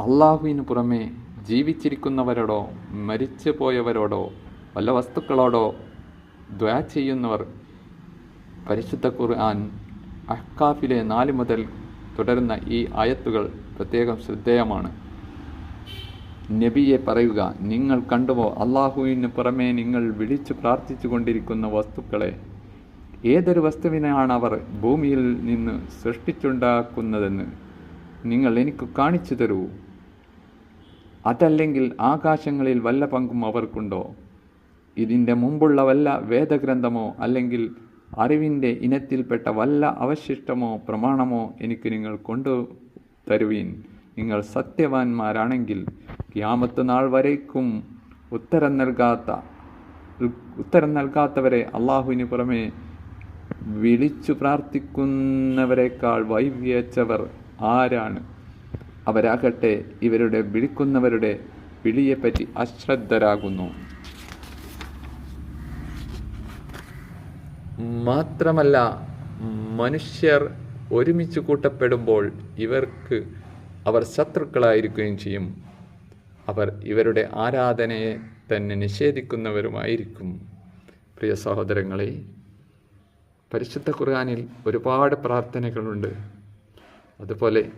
അള്ളാഹുവിന് പുറമെ ജീവിച്ചിരിക്കുന്നവരോടോ മരിച്ചു പോയവരോടോ വല്ല വസ്തുക്കളോടോ ദ്വാ ചെയ്യുന്നവർ പരിശുദ്ധ ഖുർആൻ അഹ്കാഫിലെ നാല് മുതൽ തുടരുന്ന ഈ ആയത്തുകൾ പ്രത്യേകം ശ്രദ്ധേയമാണ്. നബിയെ പറയുക നിങ്ങൾ കണ്ടുവോ അള്ളാഹുവിന് പുറമെ നിങ്ങൾ വിളിച്ചു പ്രാർത്ഥിച്ചു കൊണ്ടിരിക്കുന്ന വസ്തുക്കളെ ഏതൊരു വസ്തുവിനെയാണ് അവർ ഭൂമിയിൽ നിന്ന് സൃഷ്ടിച്ചുണ്ടാക്കുന്നതെന്ന് നിങ്ങൾ എനിക്ക് കാണിച്ചു തരൂ. അതല്ലെങ്കിൽ ആകാശങ്ങളിൽ വല്ല പങ്കും അവർക്കുണ്ടോ? ഇതിന്റെ മുമ്പുള്ള വല്ല വേദഗ്രന്ഥമോ അല്ലെങ്കിൽ അറിവിന്റെ ഇനത്തിൽപ്പെട്ട വല്ല അവശിഷ്ടമോ പ്രമാണമോ എനിക്ക് നിങ്ങൾ കൊണ്ടു തരുവീൻ. നിങ്ങൾ സത്യവാന്മാരാണെങ്കിൽ ക്യാമത്ത് നാൾ വരേക്കും ഉത്തരം നൽകാത്ത ഉത്തരം നൽകാത്തവരെ അള്ളാഹുവിന് പുറമെ വിളിച്ചു പ്രാർത്ഥിക്കുന്നവരെക്കാൾ വൈവിയച്ചവർ ആരാണ്? അവരാകട്ടെ ഇവരുടെ വിളിക്കുന്നവരുടെ വിളിയെപ്പറ്റി അശ്രദ്ധരാകുന്നു. മാത്രമല്ല മനുഷ്യർ ഒരുമിച്ച് കൂട്ടപ്പെടുമ്പോൾ ഇവർക്ക് അവർ ശത്രുക്കളായിരിക്കുകയും ചെയ്യും. അവർ ഇവരുടെ ആരാധനയെ തന്നെ നിഷേധിക്കുന്നവരുമായിരിക്കും. പ്രിയ സഹോദരങ്ങളെ പരിശുദ്ധ ഖുർആാനിൽ ഒരുപാട് പ്രാർത്ഥനകളുണ്ട്. അതുപോലെ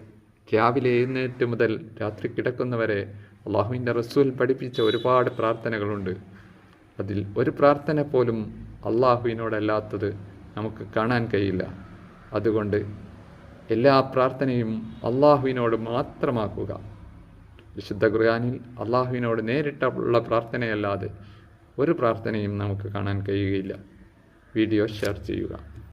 രാവിലെ എഴുന്നേറ്റ് മുതൽ രാത്രി കിടക്കുന്നവരെ അള്ളാഹുവിന്റെ റസൂൽ പഠിപ്പിച്ച ഒരുപാട് പ്രാർത്ഥനകളുണ്ട്. അതിൽ ഒരു പ്രാർത്ഥന പോലും അള്ളാഹുവിനോടല്ലാത്തത് നമുക്ക് കാണാൻ കഴിയില്ല. അതുകൊണ്ട് എല്ലാ പ്രാർത്ഥനയും അള്ളാഹുവിനോട് മാത്രമാക്കുക. വിശുദ്ധ ഖുർആാനിൽ അള്ളാഹുവിനോട് നേരിട്ടുള്ള പ്രാർത്ഥനയല്ലാതെ ഒരു പ്രാർത്ഥനയും നമുക്ക് കാണാൻ കഴിയുകയില്ല. വീഡിയോ ഷെയർ ചെയ്യുക.